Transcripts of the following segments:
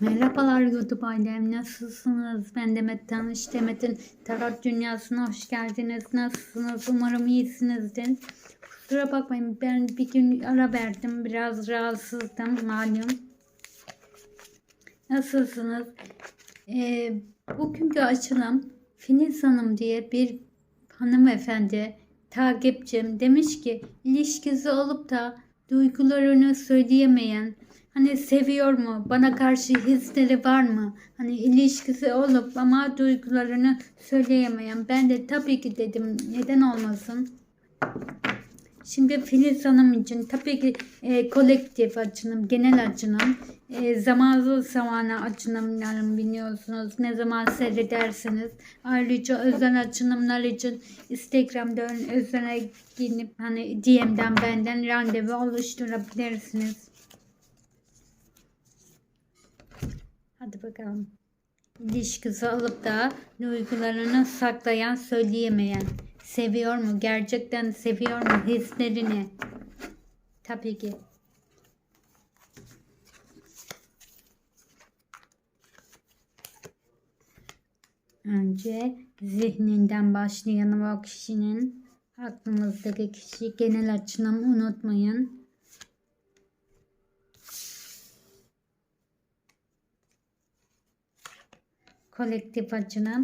Merhabalar YouTube ailem nasılsınız? Ben Demet Tanış Demet'in Tarot Dünyası'na hoş geldiniz. Nasılsınız? Umarım iyisinizdir. Kusura bakmayın ben bir gün ara verdim. Biraz rahatsızdım malum. Nasılsınız? Ee, bugünkü açılım Filiz Hanım diye bir hanımefendi takipçim demiş ki ilişkisi olup da duygularını söyleyemeyen hani seviyor mu bana karşı hisleri var mı hani ilişkisi olup ama duygularını söyleyemeyen ben de tabii ki dedim neden olmasın Şimdi Filiz Hanım için tabii ki e, kolektif açılım, genel açılım, e, zamanlı zamana açılımlarım biliyorsunuz. Ne zaman seyrederseniz. Ayrıca özel açılımlar için Instagram'da özele girip hani DM'den benden randevu oluşturabilirsiniz. Hadi bakalım. İlişkisi alıp da duygularını saklayan, söyleyemeyen. Seviyor mu? Gerçekten seviyor mu hislerini? Tabii ki. Önce zihninden başlayalım o kişinin. Aklımızdaki kişi genel açılım unutmayın. Kolektif açılım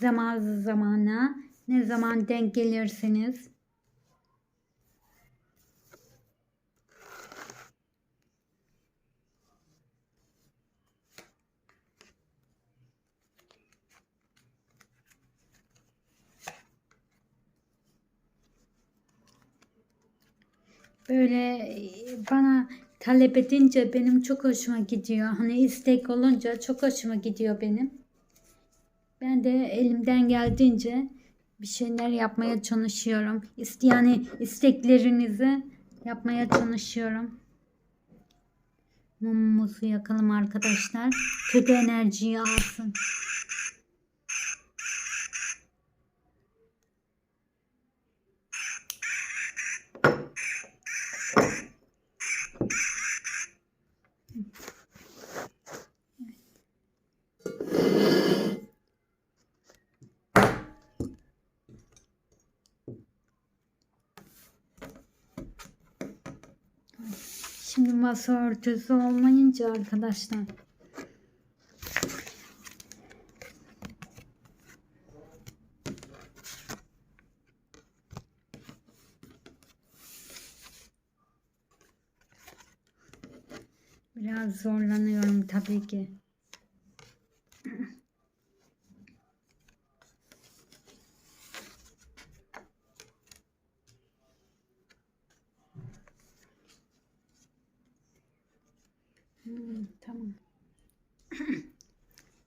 zaman zamana ne zaman denk gelirseniz böyle e, bana talep edince benim çok hoşuma gidiyor. Hani istek olunca çok hoşuma gidiyor benim. De elimden geldiğince bir şeyler yapmaya çalışıyorum. İst yani isteklerinizi yapmaya çalışıyorum. Mumumuzu yakalım arkadaşlar. Kötü enerjiyi alsın. Şimdi masa örtüsü olmayınca arkadaşlar. Biraz zorlanıyorum tabii ki. Hmm, tamam.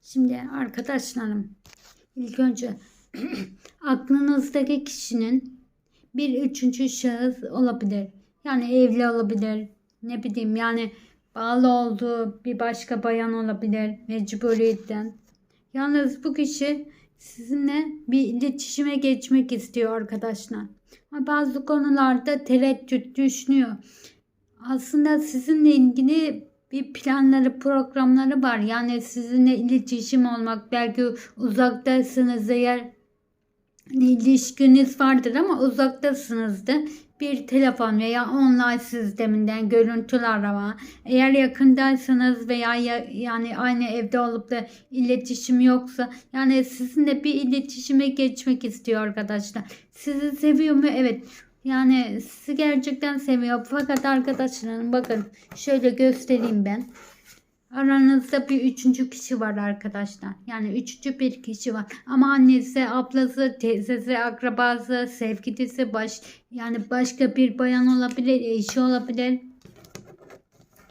Şimdi arkadaşlarım ilk önce aklınızdaki kişinin bir üçüncü şahıs olabilir. Yani evli olabilir. Ne bileyim yani bağlı olduğu bir başka bayan olabilir mecburiyetten. Yalnız bu kişi sizinle bir iletişime geçmek istiyor arkadaşlar. Ama bazı konularda tereddüt düşünüyor. Aslında sizinle ilgili bir planları, programları var. Yani sizinle iletişim olmak, belki uzaktasınız eğer ilişkiniz vardır ama uzaktasınız da bir telefon veya online sisteminden görüntülü arama. Eğer yakındaysanız veya ya, yani aynı evde olup da iletişim yoksa yani sizinle bir iletişime geçmek istiyor arkadaşlar. Sizi seviyor mu? Evet. Yani sizi gerçekten seviyor. Fakat arkadaşlarım bakın şöyle göstereyim ben. Aranızda bir üçüncü kişi var arkadaşlar. Yani üçüncü bir kişi var. Ama annesi, ablası, teyzesi, akrabası, sevgilisi, baş, yani başka bir bayan olabilir, eşi olabilir.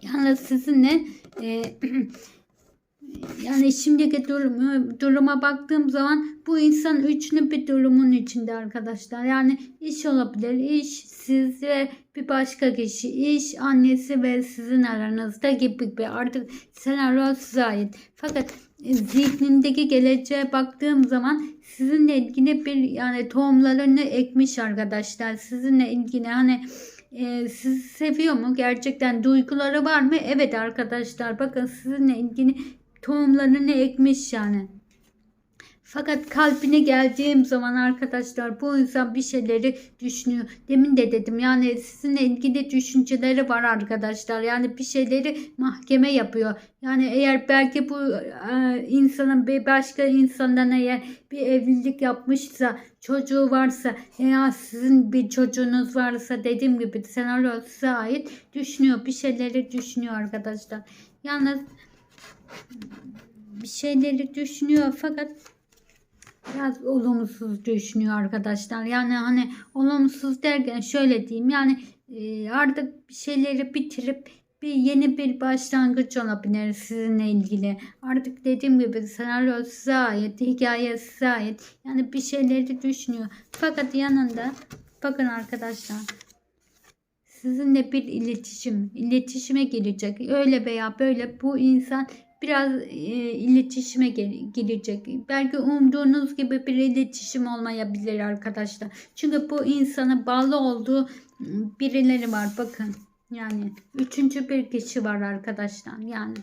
Yani sizinle e, yani şimdiki durumu, duruma baktığım zaman bu insan üçlü bir durumun içinde arkadaşlar. Yani iş olabilir, iş, siz ve bir başka kişi, iş, annesi ve sizin aranızda gibi bir artık senaryo size ait. Fakat zihnindeki geleceğe baktığım zaman sizinle ilgili bir yani tohumlarını ekmiş arkadaşlar. Sizinle ilgili hani e, sizi seviyor mu? Gerçekten duyguları var mı? Evet arkadaşlar bakın sizinle ilgili tohumlarını ekmiş yani. Fakat kalbine geldiğim zaman arkadaşlar bu insan bir şeyleri düşünüyor. Demin de dedim yani sizinle ilgili düşünceleri var arkadaşlar. Yani bir şeyleri mahkeme yapıyor. Yani eğer belki bu e, insanın bir başka insandan eğer bir evlilik yapmışsa çocuğu varsa veya sizin bir çocuğunuz varsa dediğim gibi senaryo size ait düşünüyor. Bir şeyleri düşünüyor arkadaşlar. Yalnız bir şeyleri düşünüyor fakat biraz olumsuz düşünüyor arkadaşlar. Yani hani olumsuz derken şöyle diyeyim yani e, artık bir şeyleri bitirip bir yeni bir başlangıç olabilir sizinle ilgili. Artık dediğim gibi senaryo size ait, hikaye size ait. Yani bir şeyleri düşünüyor. Fakat yanında bakın arkadaşlar sizinle bir iletişim, iletişime girecek. Öyle veya böyle bu insan biraz e, iletişime gel- girecek. Belki umduğunuz gibi bir iletişim olmayabilir arkadaşlar. Çünkü bu insana bağlı olduğu m, birileri var bakın. Yani üçüncü bir kişi var arkadaşlar. Yani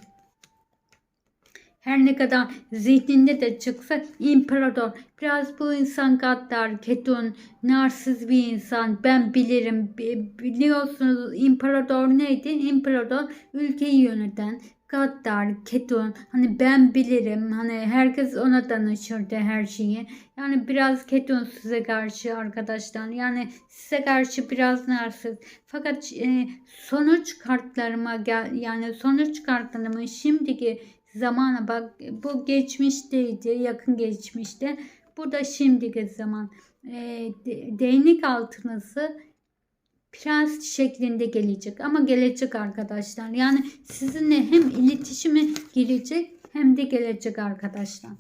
her ne kadar zihninde de çıksa imparator. Biraz bu insan gaddar, ketum, narsiz bir insan. Ben bilirim. Bi- Biliyorsunuz imparator neydi? İmparator ülkeyi yöneten. Gaddar, ketum. Hani ben bilirim. Hani herkes ona danışırdı her şeyi. Yani biraz ketum size karşı arkadaşlar. Yani size karşı biraz narsiz. Fakat e, sonuç kartlarıma gel yani sonuç kartlarımın şimdiki zamana bak bu geçmişteydi yakın geçmişte bu da şimdiki zaman e, de- değnek altınısı prens şeklinde gelecek ama gelecek arkadaşlar yani sizinle hem iletişime girecek hem de gelecek arkadaşlar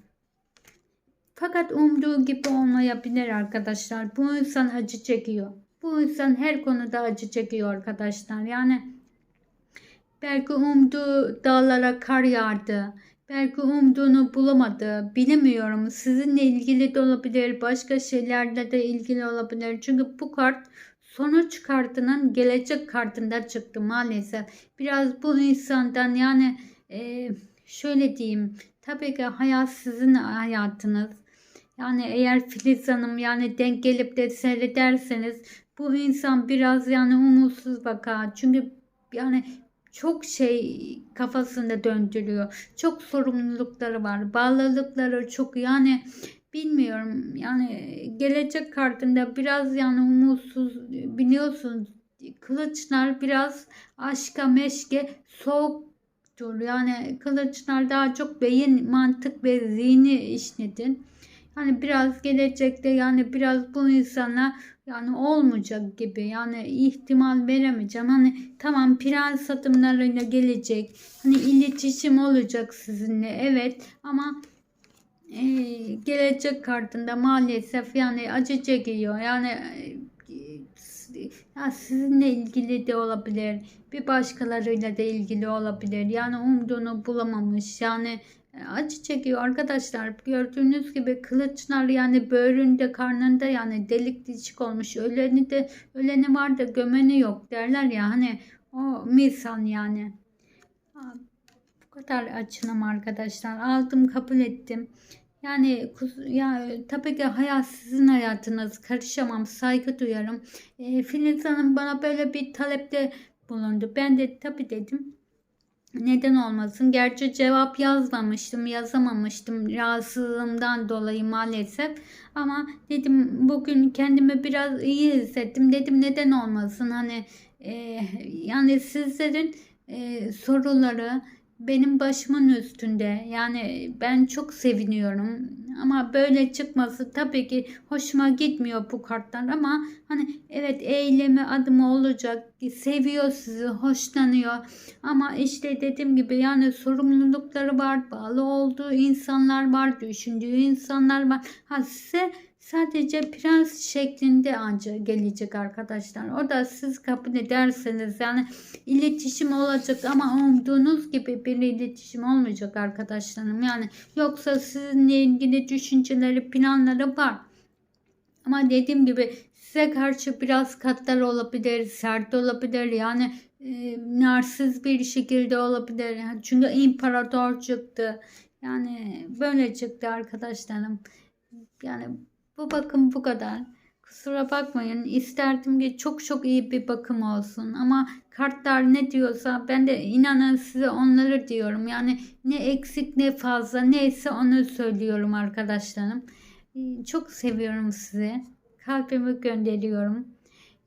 fakat umduğu gibi olmayabilir arkadaşlar bu insan acı çekiyor bu insan her konuda acı çekiyor arkadaşlar yani Belki umduğu dağlara kar yağdı. Belki umduğunu bulamadı. Bilemiyorum. Sizinle ilgili de olabilir. Başka şeylerle de ilgili olabilir. Çünkü bu kart sonuç kartının gelecek kartında çıktı maalesef. Biraz bu insandan yani e, şöyle diyeyim. Tabii ki hayat sizin hayatınız. Yani eğer Filiz Hanım yani denk gelip de seyrederseniz bu insan biraz yani umutsuz bakar. Çünkü yani çok şey kafasında döndürüyor. Çok sorumlulukları var. Bağlılıkları çok yani bilmiyorum yani gelecek kartında biraz yani umutsuz biliyorsunuz kılıçlar biraz aşka meşke soğuktur. Yani kılıçlar daha çok beyin mantık ve zihni işledin. Yani biraz gelecekte yani biraz bu insana yani olmayacak gibi yani ihtimal veremeyeceğim. Hani tamam prens adımlarıyla gelecek. Hani iletişim olacak sizinle evet ama e, gelecek kartında maalesef yani acı çekiyor. Yani e, ya sizinle ilgili de olabilir. Bir başkalarıyla da ilgili olabilir. Yani umduğunu bulamamış. Yani e, acı çekiyor arkadaşlar. Gördüğünüz gibi kılıçlar yani böğründe, karnında yani delik dişik olmuş. Öleni de öleni var da gömeni yok derler ya hani o misal yani. Kadar açınım arkadaşlar. Aldım kabul ettim. Yani ya tabii ki hayat sizin hayatınız. Karışamam, saygı duyarım. E, Filiz Hanım bana böyle bir talepte bulundu. Ben de tabii dedim. Neden olmasın? Gerçi cevap yazmamıştım, yazamamıştım rahatsızlığımdan dolayı maalesef. Ama dedim bugün kendimi biraz iyi hissettim. Dedim neden olmasın? Hani e, yani sizlerin e, soruları benim başımın üstünde. Yani ben çok seviniyorum. Ama böyle çıkması tabii ki hoşuma gitmiyor bu kartlar ama hani evet eylemi adımı olacak. Seviyor sizi, hoşlanıyor. Ama işte dediğim gibi yani sorumlulukları var, bağlı olduğu insanlar var, düşündüğü insanlar var. Ha size sadece prens şeklinde ancak gelecek arkadaşlar. O da siz kabul ederseniz yani iletişim olacak ama umduğunuz gibi bir iletişim olmayacak arkadaşlarım. Yani yoksa sizinle ilgili düşünceleri, planları var. Ama dediğim gibi size karşı biraz katlar olabilir, sert olabilir. Yani e, narsız bir şekilde olabilir. Yani Çünkü imparator çıktı. Yani böyle çıktı arkadaşlarım. Yani bu bakım bu kadar. Kusura bakmayın. İsterdim ki çok çok iyi bir bakım olsun. Ama kartlar ne diyorsa ben de inanın size onları diyorum. Yani ne eksik ne fazla neyse onu söylüyorum arkadaşlarım. Ee, Çok seviyorum sizi. Kalbimi gönderiyorum.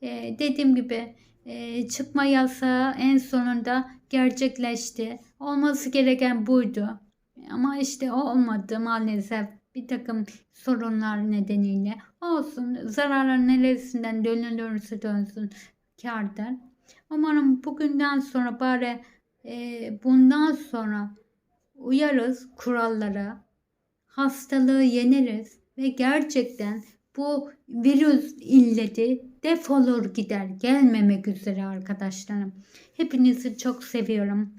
Ee, dediğim gibi e, çıkma yasağı en sonunda gerçekleşti. Olması gereken buydu. Ama işte o olmadı maalesef. Bir takım sorunlar nedeniyle. Olsun. Zararın neresinden dönülürse dönsün kârdır. Umarım bugünden sonra bari e, bundan sonra uyarız kurallara. Hastalığı yeneriz ve gerçekten bu virüs illeti defolur gider gelmemek üzere arkadaşlarım. Hepinizi çok seviyorum.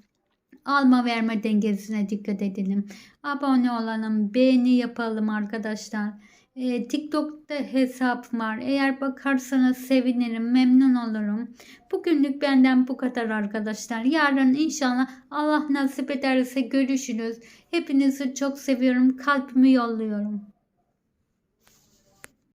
Alma verme dengesine dikkat edelim. Abone olalım, beğeni yapalım arkadaşlar. Ee, TikTok'ta hesap var. Eğer bakarsanız sevinirim, memnun olurum. Bugünlük benden bu kadar arkadaşlar. Yarın inşallah Allah nasip ederse görüşürüz. Hepinizi çok seviyorum. Kalbimi yolluyorum.